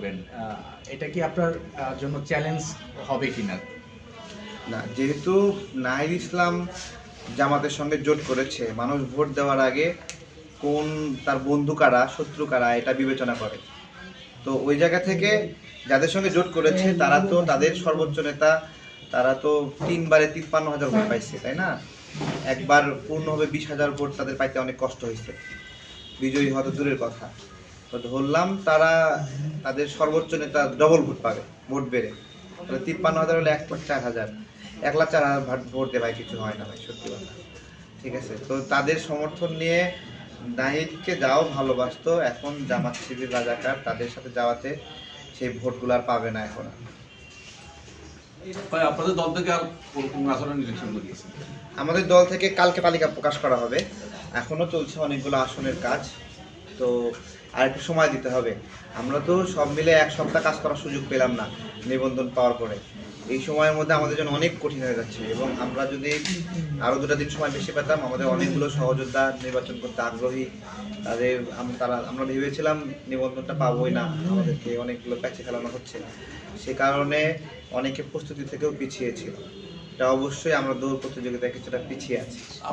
করবেন এটা কি আপনার জন্য চ্যালেঞ্জ হবে কি না, যেহেতু নাহিদ ইসলাম জামাতের সঙ্গে জোট করেছে, মানুষ ভোট দেওয়ার আগে কোন তার বন্ধু কারা, শত্রু কারা, এটা বিবেচনা করে। তো ওই জায়গা থেকে যাদের সঙ্গে জোট করেছে, তারা তো তাদের সর্বোচ্চ নেতা, তারা তো তিনবারে তিপ্পান্ন হাজার ভোট পাইছে, তাই না? একবার পূর্ণ হবে বিশ হাজার ভোট, তাদের পাইতে অনেক কষ্ট হয়েছে বিজয়ী হওয়া তো দূরের কথা। তো ধরলাম তারা তাদের সর্বোচ্চ নেতা ডবল ভোট পাবে ভোট বেড়ে। তাহলে তিপ্পান্ন হাজার হলে এক লাখ চার হাজার। এক লাখ চার হাজার ভোট- ভোট দিয়ে ভাই কিছু হয় না ভাই সত্যি কথা। ঠিক আছে? তো তাদের সমর্থন নিয়ে নাহিদকে যাও ভালোবাসতো। এখন জামাত শিবির রাজাকার তাদের সাথে যাওয়াতে সেই ভোটগুলো আর পাবে না এখন। আপনাদের দল থেকে আর আমাদের দল থেকে কালকে তালিকা প্রকাশ করা হবে। এখনও চলছে অনেকগুলো আসনের কাজ। তো আর একটু সময় দিতে হবে। আমরা তো সব মিলে এক সপ্তাহ কাজ করার সুযোগ পেলাম না নিবন্ধন পাওয়ার পরে। এই সময়ের মধ্যে আমাদের জন্য অনেক কঠিন হয়ে যাচ্ছে এবং আমরা যদি আরও দুটা দিন সময় বেশি পেতাম, আমাদের অনেকগুলো সহযোদ্ধা নির্বাচন করতে আগ্রহী। তাদের তারা আমরা ভেবেছিলাম নিবন্ধনটা পাবোই না, আমাদেরকে অনেকগুলো প্যাচে ফেলানো হচ্ছে। সে কারণে অনেকে প্রস্তুতি থেকেও পিছিয়ে ছিল। এটা অবশ্যই আমরা দৌড় প্রতিযোগিতায় কিছুটা পিছিয়ে আছি।